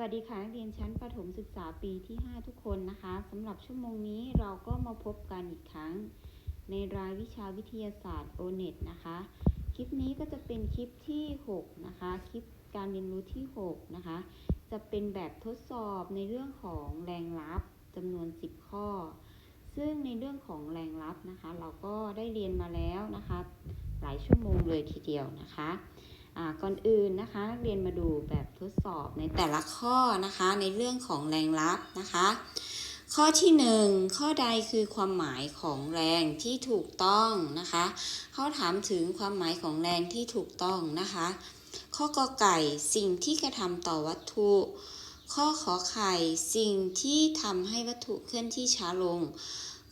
วัสดีค่ะนักเรียนชั้นประถมศึกษาปีที่ 5 ทุกคนนะคะสำหรับชั่วโมงนี้เราก็มาพบกันอีกครั้ง ในรายวิชาวิทยาศาสตร์ o n e t นะคะ คลิปนี้ก็จะเป็นคลิปที่ 6 นะคะ คลิปการเรียนรู้ที่ 6 นะคะ จะเป็นแบบทดสอบในเรื่องของแรงลับจำนวน 10 ข้อ ซึ่งในเรื่องของแรงลับนะคะ เราก็ได้เรียนมาแล้วนะคะ หลายชั่วโมงเลยทีเดียวนะคะ ก่อนอื่นนะคะนักเรียนมาดูแบบทดสอบในแต่ละข้อนะคะในเรื่องของแรงลับนะคะ ข้อที่ 1 ข้อใดคือความหมายของแรงที่ถูกต้องนะคะเขาถามถึงความหมายของแรงที่ถูกต้องนะคะ ข้อกอไก่สิ่งที่กระทำต่อวัตถุ ข้อขอไข่สิ่งที่ทำให้วัตถุเคลื่อนที่ช้าลง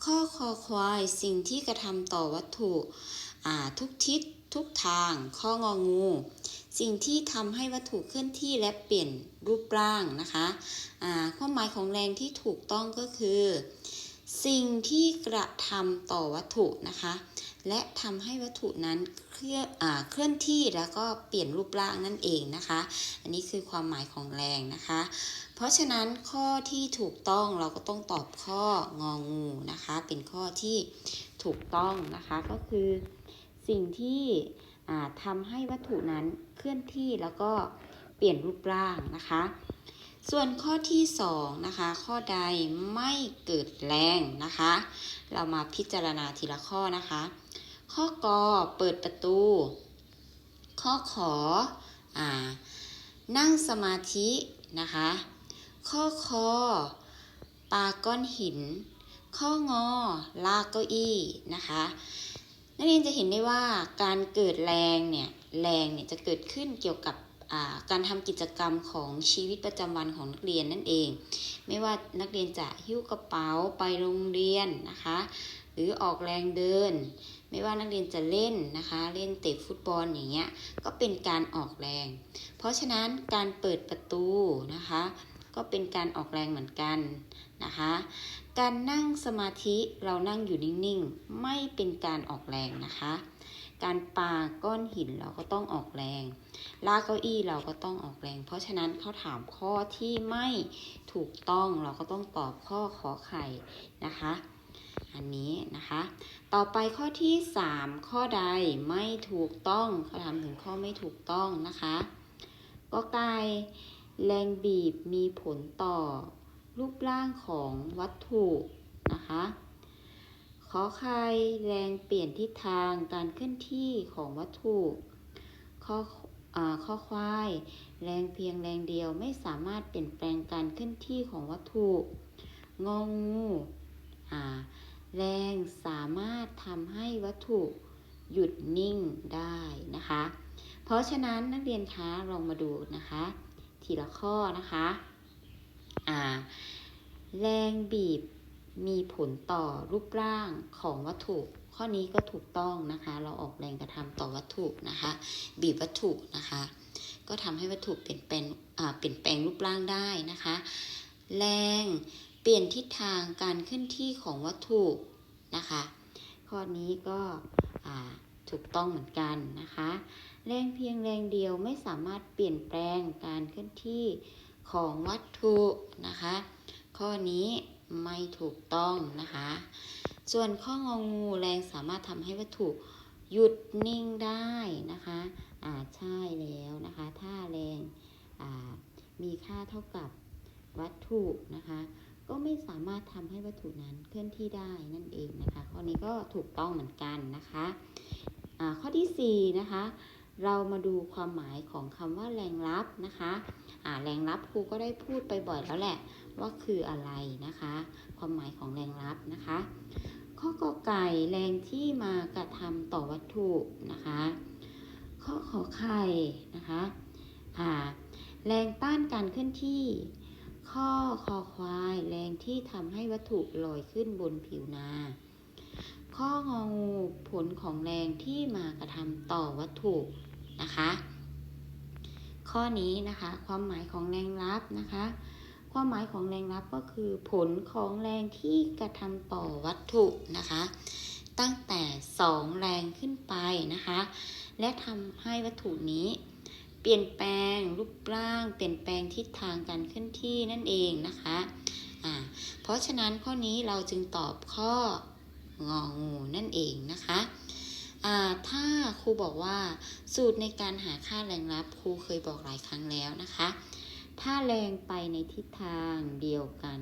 ข้อคอควายสิ่งที่กระทำต่อวัตถุทุกทิศ ทุกทาง ข้ององู สิ่งที่ทำให้วัตถุเคลื่อนที่และเปลี่ยนรูปร่างนะคะอ่าความหมายของแรงที่ถูกต้องก็คือ สิ่งที่กระทำต่อวัตถุนะคะ และทำให้วัตถุนั้นเคลื่อนอเคลื่อนที่แล้วก็เปลี่ยนรูปร่างนั่นเองนะคะ อันนี้คือความหมายของแรงนะคะ เพราะฉะนั้นข้อที่ถูกต้องเราก็ต้องตอบข้ององูนะคะ เป็นข้อที่ถูกต้องนะคะก็คือ สิ่งที่อ่าทำให้วัตถุนั้นเคลื่อนที่แล้วก็เปลี่ยนรูปร่างนะคะ ส่วนข้อที่2นะคะ ข้อใดไม่เกิดแรงนะคะ เรามาพิจารณาทีละข้อนะคะ ข้อกอเปิดประตู ข้อขออนั่งสมาธินะคะ ข้อคอปาก้อนหิน ข้องอลากเก้าอี้นะคะ นักเรียนจะเห็นได้ว่าการเกิดแรงเนี่ยแรงเนี่ยจะเกิดขึ้นเกี่ยวกับการทำกิจกรรมของชีวิตประจำวันของนักเรียนนั่นเอง ไม่ว่านักเรียนจะหิ้วกระเป๋าไปโรงเรียนนะคะ หรือออกแรงเดิน ไม่ว่านักเรียนจะเล่นนะคะ เล่นเตะฟุตบอลอย่างเงี้ยก็เป็นการออกแรง เพราะฉะนั้นการเปิดประตูนะคะ ก็เป็นการออกแรงเหมือนกันนะคะ การนั่งสมาธิเรานั่งอยู่นิ่งๆ ไม่เป็นการออกแรงนะคะ การปาก้อนหินเราก็ต้องออกแรง ลากเก้าอี้เราก็ต้องออกแรง เพราะฉะนั้นเขาถามข้อที่ไม่ถูกต้องเราก็ต้องตอบข้อขอไข่นะคะ อันนี้นะคะ ต่อไปข้อที่ 3 ข้อใดไม่ถูกต้องเขาถามถึงข้อไม่ถูกต้องนะคะก็ไก่แรงบีบมีผลต่อ รูปร่างของวัตถุนะคะขอไข่แรงเปลี่ยนทิศทางการเคลื่อนที่ของวัตถุข้อข้อควาย แรงเพียงแรงเดียวไม่สามารถเปลี่ยนแปลงการเคลื่อนที่ของวัตถุงองูแรงสามารถทำให้วัตถุหยุดนิ่งได้นะคะ เพราะฉะนั้นนักเรียนคะลองมาดูนะคะ ทีละข้อนะคะ แรงบีบมีผลต่อรูปร่างของวัตถุ ข้อนี้ก็ถูกต้องนะคะ เราออกแรงกระทำต่อวัตถุนะคะ บีบวัตถุนะคะ ก็ทำให้วัตถุเปลี่ยนแปลงเปลี่ยนแปลงรูปร่างได้นะคะ แรงเปลี่ยนทิศทางการเคลื่อนที่ของวัตถุนะคะ ข้อนี้ก็ถูกต้องเหมือนกันนะคะ แรงเพียงแรงเดียวไม่สามารถเปลี่ยนแปลงการเคลื่อนที่ ของวัตถุนะคะ ข้อนี้ไม่ถูกต้องนะคะ ส่วนข้ององูแรงสามารถทำให้วัตถุหยุดนิ่งได้นะคะอ่าใช่แล้วนะคะ ถ้าแรงอ่ามีค่าเท่ากับวัตถุนะคะ ก็ไม่สามารถทำให้วัตถุนั้นเคลื่อนที่ได้นั่นเองนะคะ ข้อนี้ก็ถูกต้องเหมือนกันนะคะข้อที่4นะคะ เรามาดูความหมายของคำว่าแรงลับนะคะอ่าแรงลับครูก็ได้พูดไปบ่อยแล้วแหละ ว่าคืออะไรนะคะ ความหมายของแรงลับนะคะ ข้อกอไก่แรงที่มากระทำต่อวัตถุนะคะ ข้อขอไข่นะคะอ่าแรงต้านการเคลื่อนที่ ข้อคอควาย แรงที่ทำให้วัตถุลอยขึ้นบนผิวนาข้ององูผลของแรงที่มากระทำต่อวัตถุ นะคะ ข้อนี้นะคะความหมายของแรงลับนะคะ ความหมายของแรงรับก็คือผลของแรงที่กระทำต่อวัตถุนะคะ ตั้งแต่ 2 แรงขึ้นไปนะคะ และทำให้วัตถุนี้เปลี่ยนแปลงรูปร่าง เปลี่ยนแปลงทิศทางการเคลื่อนที่นั่นเองนะคะเพราะฉะนั้นข้อนี้เราจึงตอบข้ององูนั่นเองนะคะ ถ้าครูบอกว่าสูตรในการหาค่าแรงรับครูเคยบอกหลายครั้งแล้วนะคะ ถ้าแรงไปในทิศทางเดียวกัน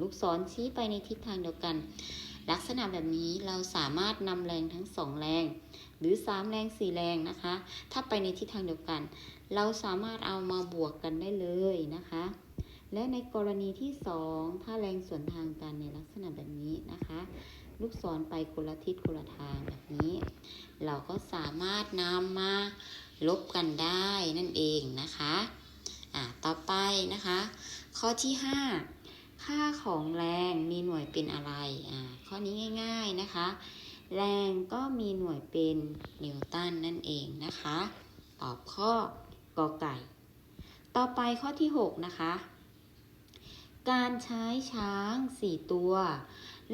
ลูกศรชี้ไปในทิศทางเดียวกัน ลักษณะแบบนี้เราสามารถนำแรงทั้งสองแรง หรือ3แรง4แรงนะคะ ถ้าไปในทิศทางเดียวกัน เราสามารถเอามาบวกกันได้เลยนะคะ และในกรณีที่2ถ้าแรงส่วนทางกันในลักษณะแบบนี้นะคะ ลูกศรไปคนละทิศคนละทางแบบนี้ เราก็สามารถนำมาลบกันได้นั่นเองนะคะอ่าต่อไปนะคะ ข้อที่ 5 ค่าของแรงมีหน่วยเป็นอะไรอ่าข้อนี้ง่าย ๆนะคะ แรงก็มีหน่วยเป็นนิวตันนั่นเองนะคะ ตอบข้อกอไก่ ต่อไปข้อที่ 6 นะคะการใช้ช้าง 4 ตัว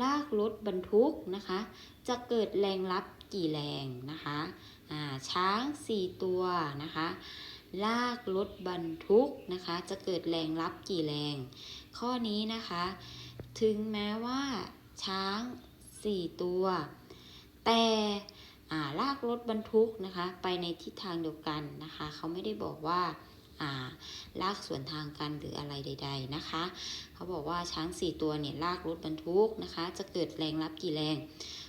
ลากรถบรรทุกนะคะ จะเกิดแรงรับกี่แรงนะคะช้าง 4 ตัวนะคะ ลากรถบรรทุกนะคะ จะเกิดแรงรับกี่แรง ข้อนี้นะคะ ถึงแม้ว่า ช้าง 4 ตัว แต่ลากรถบรรทุกนะคะ ไปในทิศทางเดียวกันนะคะ เขาไม่ได้บอกว่า ลากสวนทางกันหรืออะไรใด ๆนะคะ เขาบอกว่าช้าง 4 ตัวเนี่ยลากรถบรรทุกนะคะ จะเกิดแรงรับกี่แรง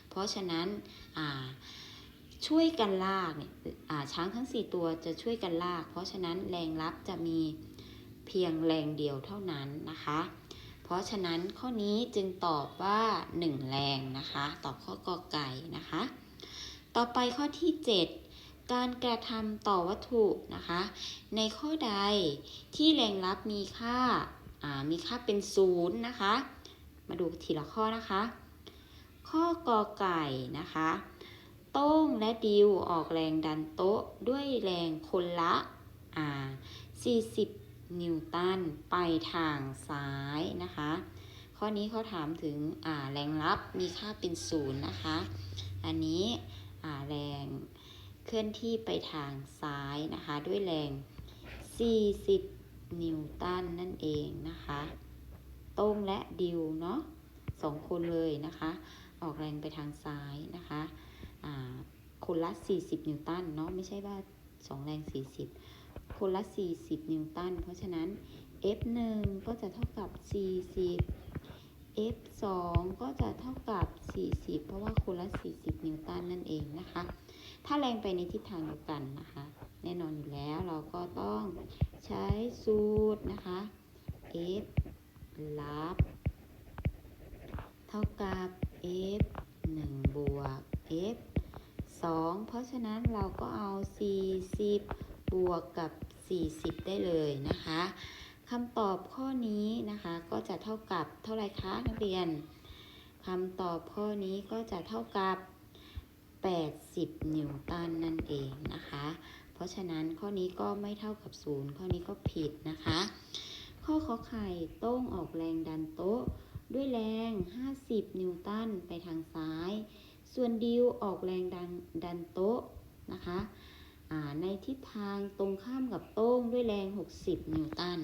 เพราะฉะนั้นช่วยกันลากเนี่ยช้างทั้ง 4 ตัวจะช่วยกันลาก เพราะฉะนั้นแรงรับจะมีเพียงแรงเดียวเท่านั้นนะคะ เพราะฉะนั้นข้อนี้จึงตอบว่า 1 แรงนะคะ ตอบข้อกอไก่นะคะ ต่อไปข้อที่ 7 การกระทำต่อวัตถุนะคะ ในข้อใดที่แรงรับมีค่าามีค่าเป็นศูนย์นะคะ มาดูทีละข้อนะคะ ข้อกอไก่นะคะโต้งและดิวออกแรงดันโต๊ะด้วยแรงคนละ40 นิวตันไปทางซ้ายนะคะ ข้อนี้เขาถามถึงแรงรับมีค่าเป็นศูนย์นะคะ อันนี้แรง เคลื่อนที่ไปทางซ้ายนะคะ ด้วยแรง 40 นิวตันนั่นเองนะคะ โต้งและดิวเนาะสองคนเลยนะคะ ออกแรงไปทางซ้ายนะคะคนละ 40 นิวตันเนาะไม่ใช่ว่า 2 แรง 40 คนละ 40 นิวตัน เพราะฉะนั้น F1 ก็จะเท่ากับ 40 F2 ก็จะเท่ากับ 40 เพราะว่าคนละ 40 นิวตันนั่นเองนะคะ ถ้าแรงไปในทิศทางเดียวกันนะคะ แน่นอนอยู่แล้วเราก็ต้องใช้สูตรนะคะ F ลับ เท่ากับ F 1 บวก F 2 เพราะฉะนั้นเราก็เอา 40 บวกกับ 40 ได้เลยนะคะคำตอบข้อนี้นะคะก็จะเท่ากับเท่าไรคะนักเรียนคำตอบข้อนี้ก็จะเท่ากับ 80 นิวตันนั่นเองนะคะ เพราะฉะนั้นข้อนี้ก็ไม่เท่ากับ 0 ข้อนี้ก็ผิดนะคะ ข้อขอไข่โต้งออกแรงดันโต๊ะ ด้วยแรง 50 นิวตันไปทางซ้าย ส่วนดิวออกแรงดันดันโต๊ะนะคะในทิศทางตรงข้ามกับโต้งด้วยแรง 60 นิวตัน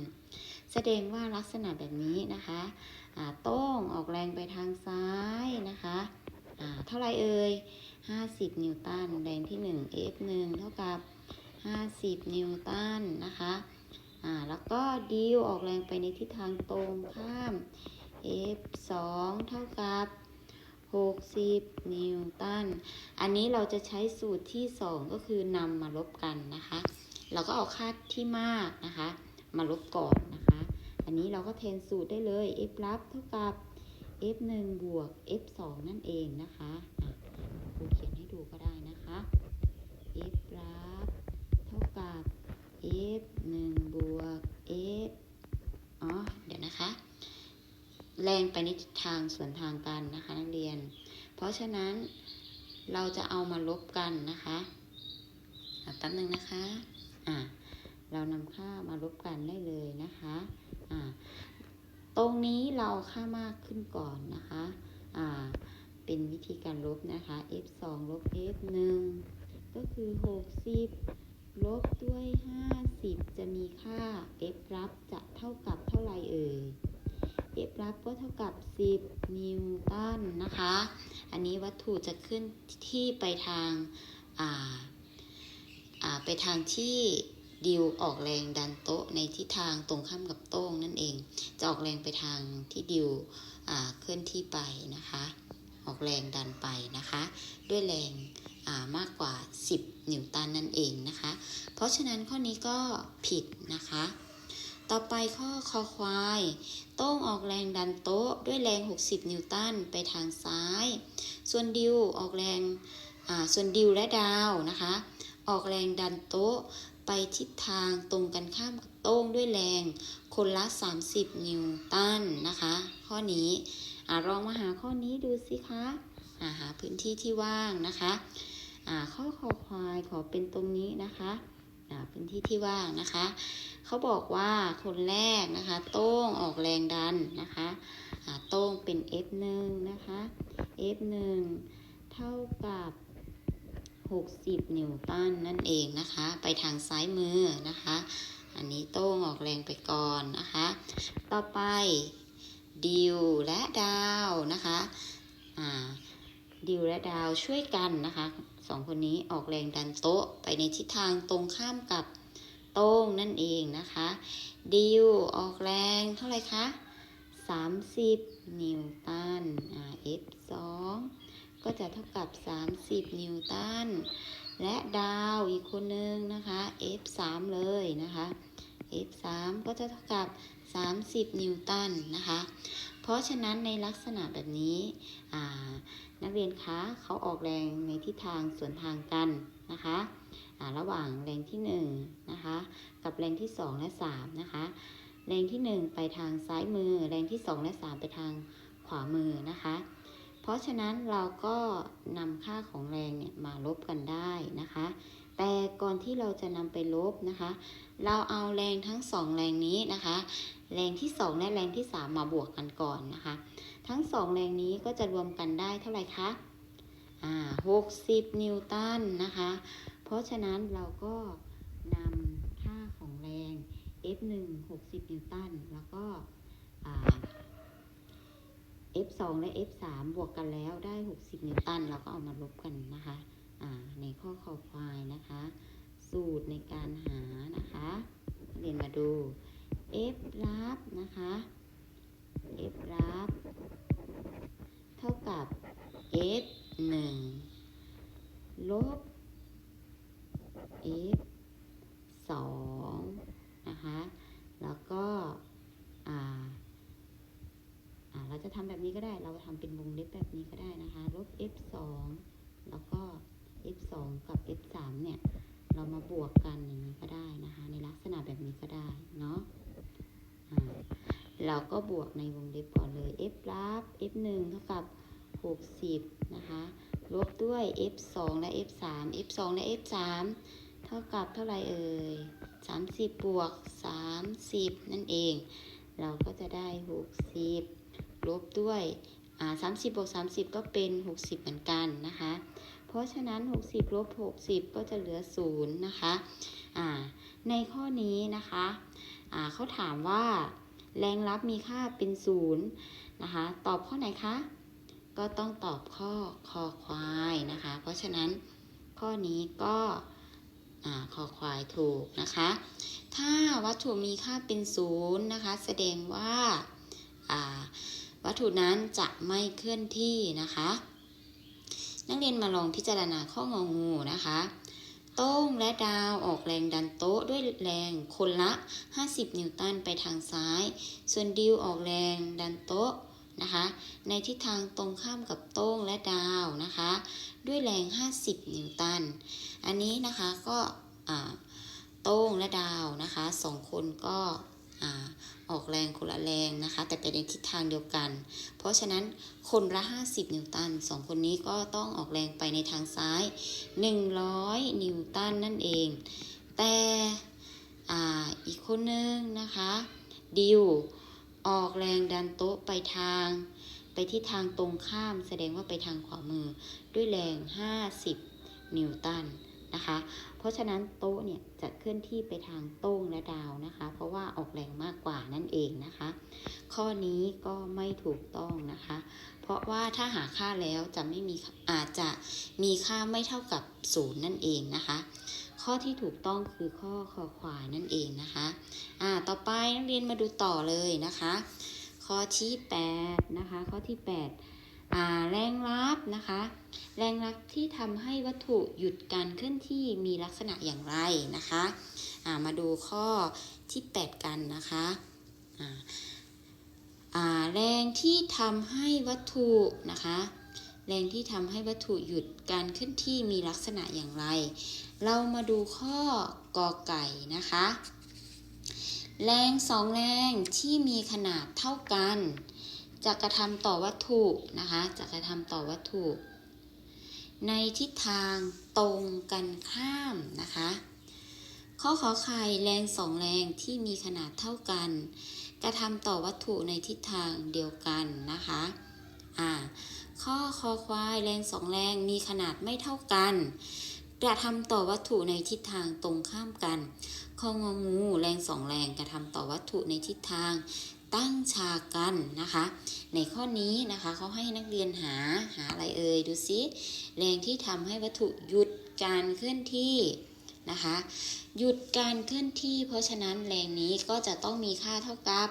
แสดงว่าลักษณะแบบนี้นะคะโต้งออกแรงไปทางซ้ายนะคะ เท่าไรเอ่ย 50 นิวตันแรงที่ 1 F1 เท่ากับ 50 นิวตันนะคะอ่าแล้วก็ดิวออกแรงไปในทิศทางตรงข้าม F2 เท่ากับ 60 นิวตัน อันนี้เราจะใช้สูตรที่ 2 ก็คือนำมาลบกันนะคะ เราก็เอาค่าที่มากนะคะ มาลบก่อนนะคะ อันนี้เราก็เทนสูตรได้เลย F ลับเท่ากับ F1 บวก F2 นั่นเองนะคะครูเขียนให้ดูก็ได้นะคะ F ลับเท่ากับ F 1บวก F อ๋อ เดี๋ยวนะคะ แรงไปในทิศทางส่วนทางกันนะคะนักเรียน เพราะฉะนั้นเราจะเอามาลบกันนะคะแป๊บนึงนะคะ อ่าเรานำค่ามาลบกันได้เลยนะคะ อ่า ตรงนี้เราค่ามากขึ้นก่อนนะคะ อ่า เป็นวิธีการลบนะคะ f 2ลบ f 1ก็คือ 60 ลบด้วย 50 จะมีค่า F รับจะเท่ากับเท่าไหร่เอ่ย F รับก็เท่ากับ 10 นิวตันนะคะ อันนี้วัตถุจะขึ้นที่ไปทางอ่าอ่าไปทางที่ดิวออกแรงดันโต๊ะในทิศทางตรงข้ามกับโต้งนั่นเอง จะออกแรงไปทางที่ดิวอ่าเคลื่อนที่ไปนะคะ ออกแรงดันไปนะคะ ด้วยแรง มากกว่า 10 นิวตันนั่นเองนะคะ เพราะฉะนั้นข้อนี้ก็ผิดนะคะ ต่อไปข้อคอควาย โต้งออกแรงดันโต๊ะด้วยแรง 60 นิวตันไปทางซ้าย ส่วนดิวออกแรงอ่าส่วนดิวและดาวนะคะ ออกแรงดันโต๊ะไปทิศทางตรงกันข้ามกับโต้งด้วยแรงคนละ 30 นิวตันนะคะ ข้อนี้อลองมาหาข้อนี้ดูสิคะหาพื้นที่ที่ว่างนะคะ ข้อคอควายขอเป็นตรงนี้นะคะอ่าพื้นที่ที่ว่างนะคะ เขาบอกว่าคนแรกนะคะโต้งออกแรงดันนะคะโต้งเป็น F1 นะคะ F1 เท่ากับ 60 นิวตันนั่นเองนะคะ ไปทางซ้ายมือนะคะ อันนี้โต้งออกแรงไปก่อนนะคะ ต่อไปดิวและดาวนะคะดิวและดาวช่วยกันนะคะ สองคนนี้ออกแรงดันโต๊ะไปในทิศทางตรงข้ามกับโต้งนั่นเองนะคะดิวออกแรงเท่าไหร่คะ 30 นิวตันอ่า F2 ก็จะเท่ากับ 30 นิวตัน และดาวอีกคนนึงนะคะ F3 เลยนะคะ F3 ก็จะเท่ากับ 30 นิวตันนะคะ เพราะฉะนั้นในลักษณะแบบนี้อ่า นักเรียนคะเขาออกแรงในทิศทางสวนทางกันนะคะระหว่างแรงที่1นะคะกับแรงที่ 2 และ3นะคะแรงที่ 1 ไปทางซ้ายมือ แรงที่ 2 และ 3 ไปทางขวามือนะคะ เพราะฉะนั้นเราก็นำค่าของแรงเนี่ยมาลบกันได้นะคะ แต่ก่อนที่เราจะนำไปลบนะคะ เราเอาแรงทั้งสองแรงนี้นะคะ แรงที่ 2 และแรงที่ 3 มาบวกกันก่อนนะคะ ทั้งสองแรงนี้ก็จะรวมกันได้เท่าไหร่คะอ่า60 นิวตันนะคะ เพราะฉะนั้นเราก็นำค่าของแรง F1 60 นิวตัน แล้วก็ F2 และ F3 บวกกันแล้วได้ 60 นิวตัน เราก็เอามาลบกันนะคะในข้อคอควายนะคะ สูตรในการหานะคะ เรียนมาดู F รับนะคะ F รับ เท่ากับ F 1ลบ F 2นะคะ แล้วก็อ่าอ่าเราจะทำแบบนี้ก็ได้ เราทำเป็นวงเล็บแบบนี้ก็ได้นะคะ ลบ F 2แล้วก็ F 2กับ F 3เนี่ย เรามาบวกกันอย่างนี้ก็ได้นะคะ ในลักษณะแบบนี้ก็ได้ เนาะอ่า เราก็บวกในวงเล็บก่อนเลย f รับ f 1เท่ากับ 60 นะคะ ลบด้วย f 2และ f 3 f 2และ f 3เท่ากับเท่าไหร่เอ่ย 30 บวก 30 นั่นเอง เราก็จะได้ 60 ลบด้วยอ่า30 บวก 30 ก็เป็น 60 เหมือนกันนะคะ เพราะฉะนั้น 60 ลบ 60 ก็จะเหลือ 0 นะคะอ่าในข้อนี้นะคะอ่าเขาถามว่า แรงรับมีค่าเป็น0นย์นะคะ ตอบข้อไหนคะ ก็ต้องตอบข้อคอควายนะคะ เพราะฉะนั้นข้อนี้ก็คอควายถูกนะคะ ถ้าวัตถุมีค่าเป็น0นย์นะคะ แสดงว่าวัตถุนั้นจะไม่เคลื่อนที่นะคะ นักเรียนมาลองพิจารณาข้ององูนะคะ โต้งและดาวออกแรงดันโต๊ะ ด้วยแรงคนละ 50 นิวตันไปทางซ้าย ส่วนดิวออกแรงดันโต๊ะนะคะ ในทิศทางตรงข้ามกับโต้งและดาวนะคะ ด้วยแรง 50 นิวตัน อันนี้นะคะก็โต้งและดาวนะคะสองคนก็ออกแรงคนละแรงนะคะ แต่ไปในทิศทางเดียวกัน เพราะฉะนั้นคนละ 50 นิวตันสองคนนี้ก็ต้องออกแรงไปในทางซ้าย 100 นิวตันนั่นเอง แต่อีกคนนึงนะคะดิวออกแรงดันโต๊ะไปทาง ไปที่ทางตรงข้ามแสดงว่าไปทางขวามือด้วยแรง 50 นิวตันนะคะ เพราะฉะนั้นโต๊ะเนี่ยจะเคลื่อนที่ไปทางโต้งและดาวนะคะ เพราะว่าออกแรงมากกว่านั่นเองนะคะ ข้อนี้ก็ไม่ถูกต้องนะคะ เพราะว่าถ้าหาค่าแล้วจะไม่มีอาจจะมีค่าไม่เท่ากับศูนย์นั่นเองนะคะ ข้อที่ถูกต้องคือข้อคอควายนั่นเองนะคะอ่าต่อไปนักเรียนมาดูต่อเลยนะคะ ข้อที่8นะคะข้อที่8อ่าแรงรับนะคะ แรงรับที่ทำให้วัตถุหยุดการเคลื่อนที่มีลักษณะอย่างไรนะคะอ่ามาดูข้อที่ 8 กันนะคะอ่าอ่าแรงที่ทำให้วัตถุนะคะ แรงที่ทำให้วัตถุหยุดการเคลื่อนที่มีลักษณะอย่างไร เรามาดูข้อกอไก่นะคะ แรงสองแรงที่มีขนาดเท่ากันจะกระทำต่อวัตถุนะคะจะกระทำต่อวัตถุ ในทิศทางตรงกันข้ามนะคะข้อขอไข่แรงสองแรงที่มีขนาดเท่ากัน กระทำต่อวัตถุในทิศทางเดียวกันนะคะอ่าข้อคอควายแรงสองแรงมีขนาดไม่เท่ากัน กระทำต่อวัตถุในทิศทางตรงข้ามกันข้องงู แรงสองแรงกระทำต่อวัตถุในทิศทางตั้งฉากกันนะคะ ในข้อนี้นะคะเขาให้นักเรียนหาหาอะไรเอ่ยดูซิแรงที่ทำให้วัตถุหยุดการเคลื่อนที่นะคะ หยุดการเคลื่อนที่ เพราะฉะนั้นแรงนี้ก็จะต้องมีค่าเท่ากับ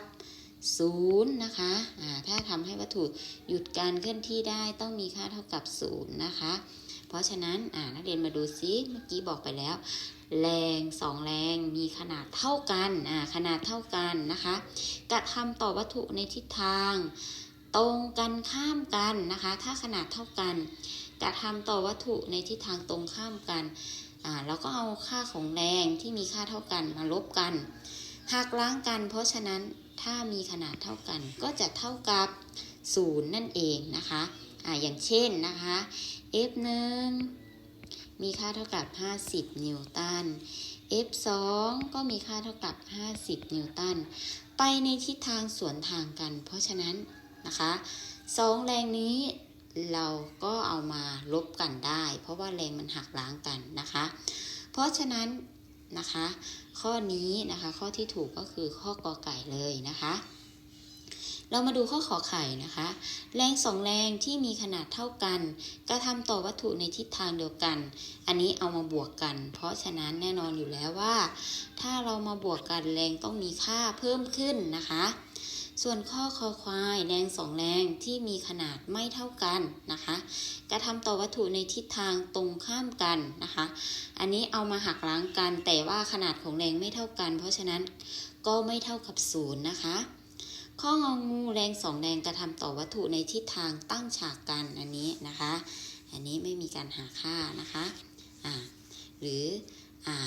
ศูนย์นะคะอ่าถ้าทำให้วัตถุหยุดการเคลื่อนที่ได้ต้องมีค่าเท่ากับศูนย์นะคะ เพราะฉะนั้นอ่านักเรียนมาดูซิเมื่อกี้บอกไปแล้ว แรงสองแรงมีขนาดเท่ากันอ่าขนาดเท่ากันนะคะกระทำต่อวัตถุในทิศทาง ตรงกันข้ามกันนะคะ ถ้าขนาดเท่ากันกระทำต่อวัตถุในทิศทางตรงข้ามกันอ่าก็เอาค่าของแรงที่มีค่าเท่ากันมาลบกันหักล้างกัน เพราะฉะนั้นถ้ามีขนาดเท่ากันก็จะเท่ากับศูนย์นั่นเองนะคะอ่าอย่างเช่นนะคะ F1 มีค่าเท่ากับ 50 นิวตัน F2 ก็มีค่าเท่ากับ 50 นิวตัน ไปในทิศทางสวนทางกัน เพราะฉะนั้นนะคะสองแรงนี้เราก็เอามาลบกันได้ เพราะว่าแรงมันหักล้างกันนะคะ เพราะฉะนั้นนะคะ ข้อนี้นะคะข้อที่ถูกก็คือข้อกอไก่เลยนะคะ เรามาดูข้อขอไข่นะคะ แรงสองแรงที่มีขนาดเท่ากันกระทำต่อวัตถุในทิศทางเดียวกัน อันนี้เอามาบวกกัน เพราะฉะนั้นแน่นอนอยู่แล้วว่า ถ้าเรามาบวกกันแรงต้องมีค่าเพิ่มขึ้นนะคะ ส่วนข้อคอควายแรงสองแรงที่มีขนาดไม่เท่ากันนะคะกระทำต่อวัตถุในทิศทางตรงข้ามกันนะคะ อันนี้เอามาหักล้างกันแต่ว่าขนาดของแรงไม่เท่ากัน เพราะฉะนั้นก็ไม่เท่ากับศูนย์นะคะ ข้ององูแรงสองแรงกระทำต่อวัตถุในทิศทางตั้งฉากกันอันนี้นะคะ อันนี้ไม่มีการหาค่านะคะอ่าหรืออ่า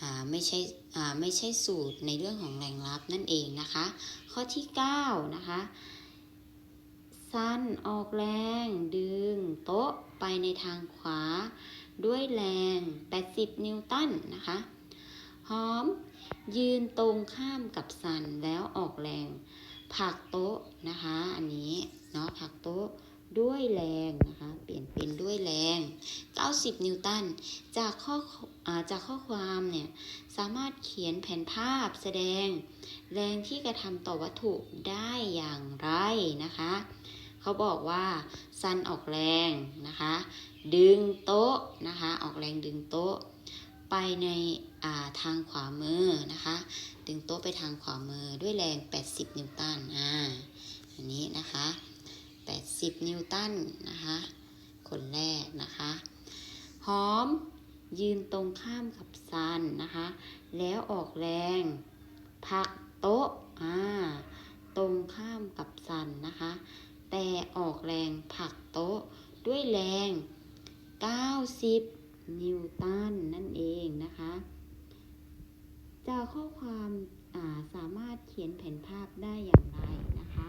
อ่าไม่ใช่อ่าไม่ใช่สูตรในเรื่องของแรงรับนั่นเองนะคะ ข้อที่ 9 นะคะสั้นออกแรง ดึง โต๊ะไปในทางขวา ด้วยแรง 80 นิวตันนะคะ หอม ยืนตรงข้ามกับซันแล้วออกแรงผลักโต๊ะนะคะ อันนี้เนาะผลักโต๊ะด้วยแรงนะคะ เปลี่ยนเป็นด้วยแรง 90 นิวตัน จากข้ออาจากข้อความเนี่ยสามารถเขียนแผนภาพแสดง แรงที่กระทำต่อวัตถุได้อย่างไรนะคะ เขาบอกว่าซันออกแรงนะคะ ดึงโต๊ะนะคะ ออกแรงดึงโต๊ะ ไปในาทางขวามือนะคะ ดึงโต๊ะไปทางขวามือด้วยแรง 80 นิวตันอ่าอันนี้นะคะ 80 นิวตันนะคะ คนแรกนะคะ หอมยืนตรงข้ามกับซันนะคะ แล้วออกแรงผลักโต๊ะอ่าตรงข้ามกับซันนะคะ แต่ออกแรงผลักโต๊ะด้วยแรง 90 นิวตันนั่นเอง จากข้อความาสามารถเขียนแผนภาพได้อย่างไรนะคะ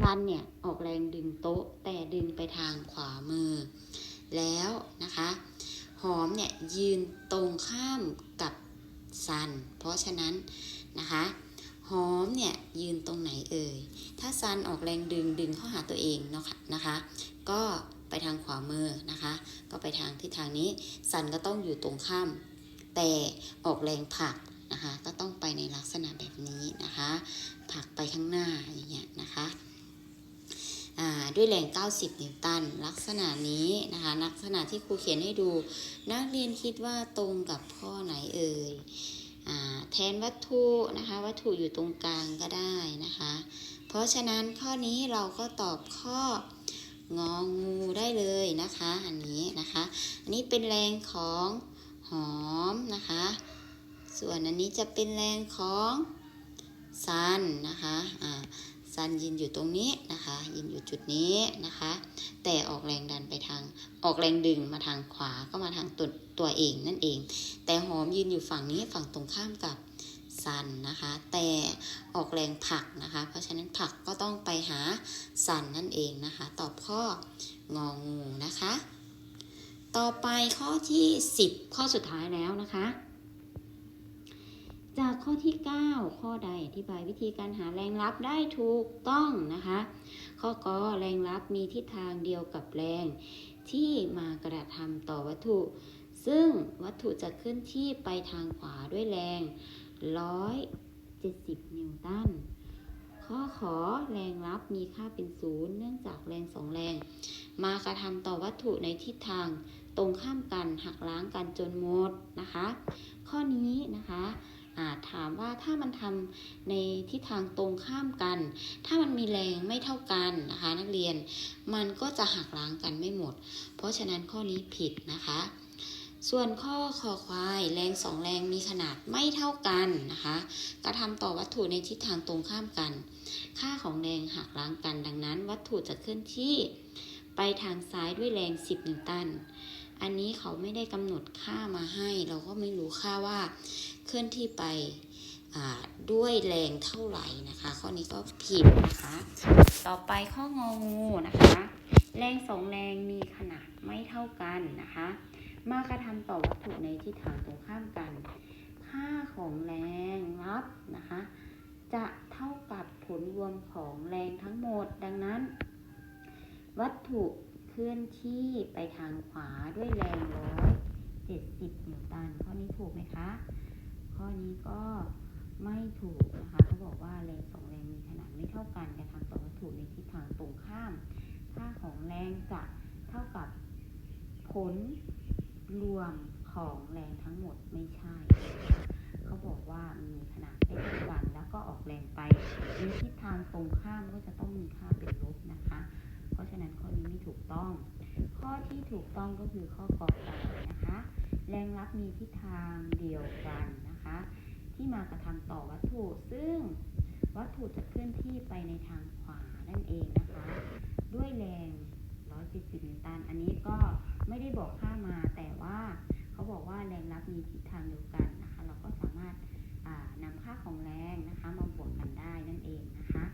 ซันเนี่ยออกแรงดึงโต๊ะแต่ดึงไปทางขวามือ แล้วนะคะหอมเนี่ยยืนตรงข้ามกับซัน เพราะฉะนั้นนะคะหอมเนี่ยยืนตรงไหนเอ่ย ถ้าซันออกแรงดึงดึงเข้าหาตัวเองเนาะค่ะนะคะ ก็ไปทางขวามือนะคะ ก็ไปทางทิศทางนี้สันก็ต้องอยู่ตรงข้าม แต่ออกแรงผลักนะคะ ก็ต้องไปในลักษณะแบบนี้นะคะผลักไปข้างหน้าอย่างเงี้ยนะคะด้วยแรง 90 นิวตัน ลักษณะนี้นะคะ ลักษณะที่ครูเขียนให้ดู นักเรียนคิดว่าตรงกับข้อไหนเอ่ยแทนวัตถุนะคะ วัตถุอยู่ตรงกลางก็ได้นะคะ เพราะฉะนั้นข้อนี้เราก็ตอบข้ององูได้เลยนะคะ อันนี้นะคะ อันนี้เป็นแรงของ หอมนะคะ ส่วนอันนี้จะเป็นแรงของซันนะคะอ่าซันยืนอยู่ตรงนี้นะคะยืนอยู่จุดนี้นะคะ แต่ออกแรงดันไปทางออกแรงดึงมาทางขวาก็มาทางตัวตัวเองนั่นเอง แต่หอมยืนอยู่ฝั่งนี้ฝั่งตรงข้ามกับซันนะคะ แต่ออกแรงผลักนะคะ เพราะฉะนั้นผลักก็ต้องไปหาซันนั่นเองนะคะ ตอบข้ององูนะคะ ต่อไปข้อที่ 10 ข้อสุดท้ายแล้วนะคะ จากข้อที่ 9 ข้อใดอธิบายวิธีการหาแรงรับได้ถูกต้องนะคะ ข้อกอแรงรับมีทิศทางเดียวกับแรงที่มากระทำต่อวัตถุ ซึ่งวัตถุจะเคลื่อนที่ไปทางขวาด้วยแรง 170 นิวตันข้อขอแรงรับมีค่าเป็นศูนย์เนื่องจากแรงสองแรง มากระทำต่อวัตถุในทิศทาง ตรงข้ามกันหักล้างกันจนหมดนะคะ ข้อนี้นะคะาถามว่าถ้ามันทำในทิศทางตรงข้ามกัน ถ้ามันมีแรงไม่เท่ากันนะคะ นักเรียนมันก็จะหักล้างกันไม่หมด เพราะฉะนั้นข้อนี้ผิดนะคะ ส่วนข้อคอควายแรงสองแรงมีขนาดไม่เท่ากันนะคะกระทำต่อวัตถุในทิศทางตรงข้ามกัน ค่าของแรงหักล้างกันดังนั้น วัตถุจะเคลื่อนที่ ไปทางซ้ายด้วยแรง 10 นิวตัน อันนี้เขาไม่ได้กำหนดค่ามาให้ เราก็ไม่รู้ค่าว่าเคลื่อนที่ไปด้วยแรงเท่าไหร่นะคะ ข้อนี้ก็ผิดนะคะ ต่อไปข้ององูนะคะ แรงสองแรงมีขนาดไม่เท่ากันนะคะ มากระทำต่อวัตถุในทิศทางตรงข้ามกัน ค่าของแรงรับนะคะ จะเท่ากับผลรวมของแรงทั้งหมด ดังนั้น วัตถุ เคลื่อนที่ไปทางขวาด้วยแรงร้อยเจ็ดสิบนิวตัน ข้อนี้ถูกไหมคะ ข้อนี้ก็ไม่ถูกนะคะเขาบอกว่าแรงสองแรงมีขนาดไม่เท่ากันกระทำต่อวัตถุในทิศทางตรงข้าม ค่าของแรงจะเท่ากับผลรวมของแรงทั้งหมดไม่ใช่ เขาบอกว่ามีขนาดไม่เท่ากันแล้วก็ออกแรงไปในทิศทางตรงข้ามก็จะต้องมีค่าเป็นลบนะคะ เพราะฉะนั้นข้อนี้ไม่ถูกต้อง ข้อที่ถูกต้องก็ คือข้อกอไก่นะคะ แรงรับมีทิศทางเดียวกันนะคะ ที่มากระทำต่อวัตถุ ซึ่งวัตถุจะเคลื่อนที่ไปในทางขวานั่นเองนะคะ ด้วยแรง 170 นิวตัน อันนี้ก็ไม่ได้บอกค่ามาแต่ว่าเขาบอกว่าแรงรับมีทิศทางเดียวกันนะคะ เราก็สามารถอ่านำค่าของแรงนะคะมาบวกกันได้นั่นเองนะคะ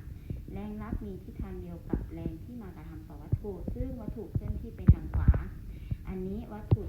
แรงรับมีทิศทางเดียวกับแรงที่มากระทำต่อวัตถุ ซึ่งวัตถุเคลื่อนที่ไปทางขวา อันนี้วัตถุ